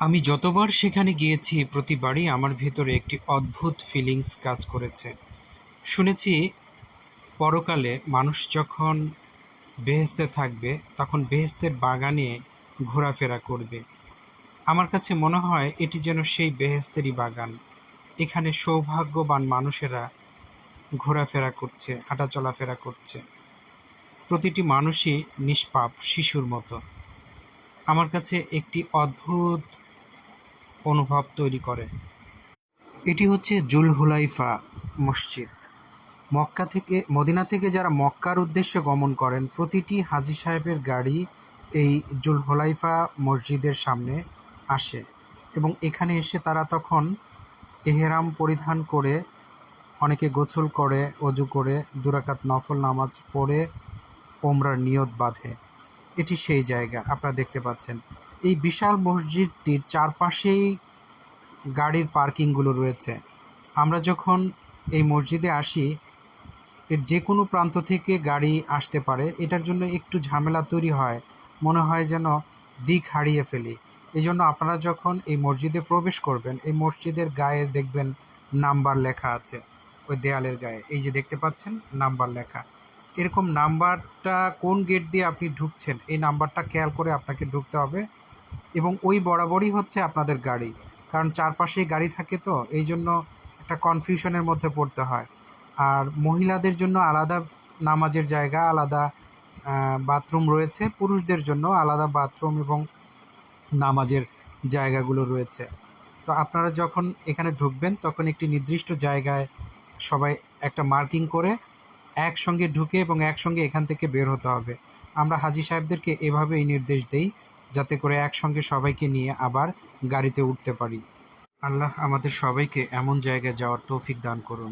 আমি যতবার সেখানে গিয়েছি, প্রতিবারই আমার ভেতরে একটি অদ্ভুত ফিলিংস কাজ করেছে। শুনেছি, পরকালে মানুষ যখন বেহেস্তে থাকবে, তখন বেহেস্তের বাগানে ঘোরাফেরা করবে। আমার কাছে মনে হয়, এটি যেন সেই বেহেস্তেরই বাগান। এখানে সৌভাগ্যবান মানুষেরা ঘোরাফেরা করছে হাঁটা চলাফেরা করছে। প্রতিটি মানুষই নিষ্পাপ, শিশুর মতো। আমার কাছে একটি অদ্ভুত অনুভব তৈরি করে। এটি হচ্ছে জুলহুলাইফা মসজিদ। মক্কা থেকে, মদিনা থেকে যারা মক্কার উদ্দেশ্যে গমন করেন, প্রতিটি হাজি সাহেবের গাড়ি এই জুলহুলাইফা মসজিদের সামনে আসে এবং এখানে এসে তারা তখন এহেরাম পরিধান করে অনেকে গোসল করে, অজু করে, দুরাকাত নফল নামাজ পড়ে, ওমরার নিয়ত বাঁধে। এটি সেই জায়গা, আপনারা দেখতে পাচ্ছেন। এই বিশাল মসজিদটির চারপাশেই গাড়ির পার্কিংগুলো রয়েছে। আমরা যখন এই মসজিদে আসি, এর যে কোনো প্রান্ত থেকে গাড়ি আসতে পারে। এটার জন্য একটু ঝামেলা তৈরি হয়। মনে হয় যেন দিক হারিয়ে ফেলি। এই জন্য আপনারা যখন এই মসজিদে প্রবেশ করবেন, এই মসজিদের গায়ে দেখবেন নাম্বার লেখা আছে। ওই দেয়ালের গায়ে। এই যে দেখতে পাচ্ছেন, নাম্বার লেখা। এরকম নাম্বারটা কোন গেট দিয়ে আপনি ঢুকছেন, এই নাম্বারটা খেয়াল করে আপনাকে ঢুকতে হবে। এবং ওই বরাবরই হচ্ছে আপনাদের গাড়ি। কারণ চারপাশেই গাড়ি থাকে তো এই জন্য একটা কনফিউশনের মধ্যে পড়তে হয়। আর মহিলাদের জন্য আলাদা নামাজের জায়গা, আলাদা বাথরুম রয়েছে। পুরুষদের জন্য আলাদা বাথরুম এবং নামাজের জায়গাগুলো রয়েছে। তো আপনারা যখন এখানে ঢুকবেন, তখন একটি নির্দিষ্ট জায়গায় সবাই একটা মার্কিং করে একসঙ্গে ঢুকে এবং একসঙ্গে এখান থেকে বের হতে হবে। আমরা হাজি সাহেবদেরকে এভাবেই নির্দেশ দেই যাতে করে একসঙ্গে সবাইকে নিয়ে আবার গাড়িতে উঠতে পারি। আল্লাহ আমাদের সবাইকে এমন জায়গায় যাওয়ার তৌফিক দান করুন।